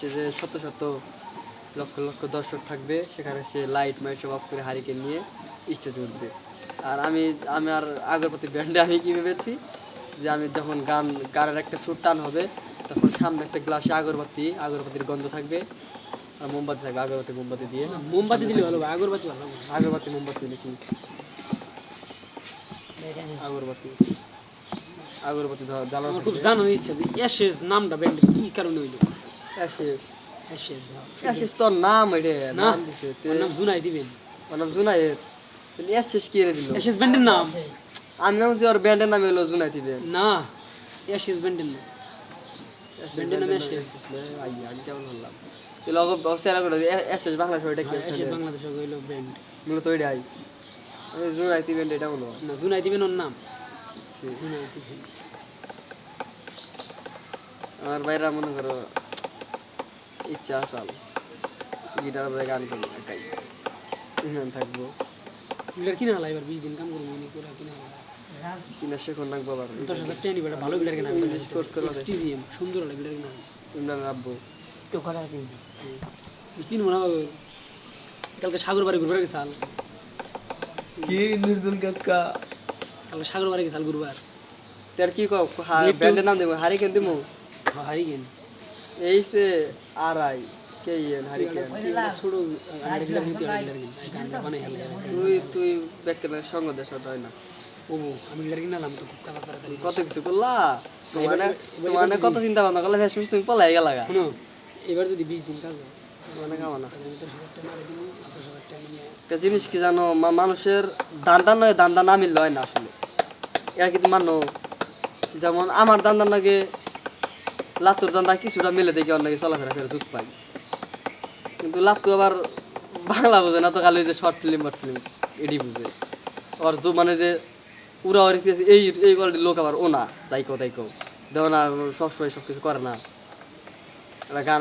যে শত শত লক্ষ লক্ষ দর্শক থাকবে সেখানে সে লাইট মাইট সব অফ করে হারিকে নিয়ে স্টেজে উঠবে। আর আমি আমি আর আগরবাতি ব্যান্ডে আমি কী ভেবেছি? যে আমি যখন গান গানের একটা সুর টান হবে তখন সামনে একটা গ্লাসে আগরবাতি আগরবাতির গন্ধ থাকবে। আর মোমবাতি থাকবে আগরবাতি মোমবাতি দিয়ে। মোমবাতি দিলে ভালো ভাই আগরবাতি ভালো। আগরবাতি মোমবাতি নাকি আগরবাতি। আগরবাতি ধর জ্বালানো খুব। জানার ইচ্ছা যে অ্যাশেজ নামটা ব্যান্ডের কি কারণে হইল? অ্যাশেজ অ্যাশেজ অ্যাশেজ তোর নাম এটা নাম দিছে ওর নাম জুনাই দিবেন ওর নাম জুনায়েদ অ্যাশেজ কি রে দিল অ্যাশেজ ব্যান্ডের নাম আমি নাম যে ওর ব্যান্ডের নাম হলো জুনাই দিবে না অ্যাশেজ ব্যান্ডের নাম ব্যান্ডের নাম অ্যাশেজ আই আমি কেমন বললাম এই লগো বক্সারা করে অ্যাশেজ বাংলাদেশ ওইটা কি অ্যাশেজ বাংলাদেশ হইল ব্যান্ড মূলত ওইটাই জুনাই দিবেন এটা হলো না জুনাই দিবেন ওর নাম জুনাই দিবেন আমার বাইরা মনে করো ইচ্ছা আসাল গিটার বাজে গান করব একাই। থাকব। গিটার কিনা হলাই এবার বিশ দিন কাম করব উনি করে কিনা হলাই কিনা শেখন লাগবো আবার। দশ হাজার টেন এবার ভালো গিটার কিনা ইংলিশ কোর্স করে এক্সটিজিএম সুন্দর হলে গিটার কিনা ইমরান রাব্বু কিনবো? না কালকে সাগর বাড়ি ঘুরবার গেছাল কি নির্জন কাকা? কালকে সাগর বাড়ি গেছাল ঘুরবার। তার কি কও? ব্যান্ডের নাম দেবো হারিকেন দিমু। হারি গেন এই সে আড়াই কে ইয়েন হারিকেন ছোট গিটার নিতে হয়। তুই তুই ব্যাকের সঙ্গ দেশ হয় না। আমি তো কত কিছু করলা? তোমার তোমার কত চিন্তা ভাবনা করলে তুমি পলাই গেলা গা। এবার যদি বিশ দিন কাজ মানে একটা জিনিস কি জানো মা- মানুষের দান্দা নয় দান্দা না মিললে হয় না আসলে। এটা কিন্তু মানো যেমন আমার দান্দা নাকি লাতুর দান্দা কিছুটা মিলে দেখি অনেকে চলাফেরা করে দুঃখ পাই। কিন্তু লাতু আবার বাংলা বোঝে না তো খালি ওই যে শর্ট ফিল্ম বট ফিল্ম এডি বুঝে। আবার যে মানে যে উড়া ওর এই এই কোয়ালিটির লোক আবার ও না তাই কো তাই কো দেখো না সবসময় সব কিছু করে না। গান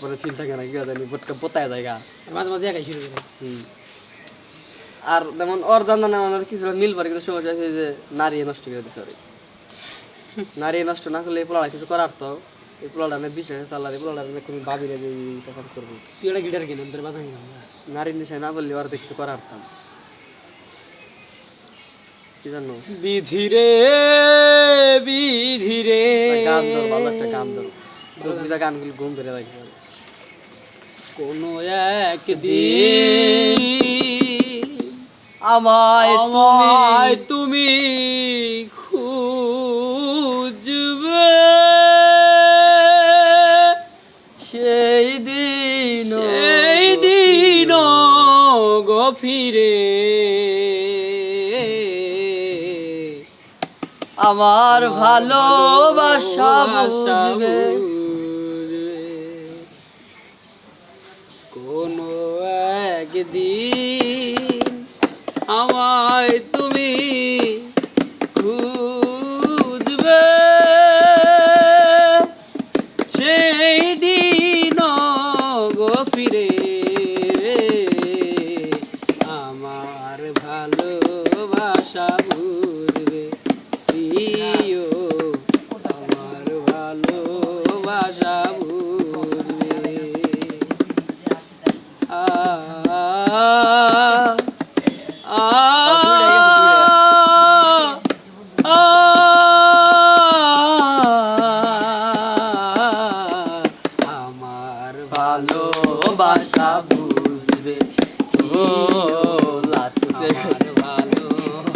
পরে ফিল থাকে না কি জানি বোটকা পোতায় যায় গা। মাঝে মাঝে একাই শুরু করে। আর যেমন ওর জানা না আমাদের কিছু মিল পারে কিন্তু সমস্যা যে নারী নষ্ট করে দিচ্ছে। নারী নষ্ট না করলে এই পোলাটা কিছু করার তো। এই পোলাটা আমি চাল্লা এই পোলাটা আমি কোনো ভাবি রে যে তখন করব। তুই একটা গিটার কিনে তোর বাজাই না? নারীর নেশায় না বললে ওর তো কিছু করার তাম কি জানো? বিধিরে বিধিরে। গান ধর ভালো একটা গান ধর। গানগুলো ঘুম ধরে রাখবে। কোনো একদিন আমায় আমায় তুমি সেই দিন সেই দিন গফিরে আমার ভালোবাসা বুঝবে। কোনো একদিন আমায় আমার ভালোবাসা বুঝবে প্রিয়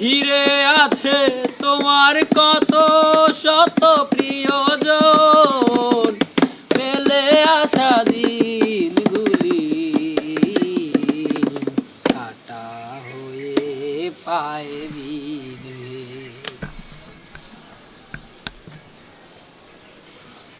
ঘিরে আছে তোমার কত শত প্রিয়জন। পেলে আসা দিনগুলি কাটা হয়ে পায়ে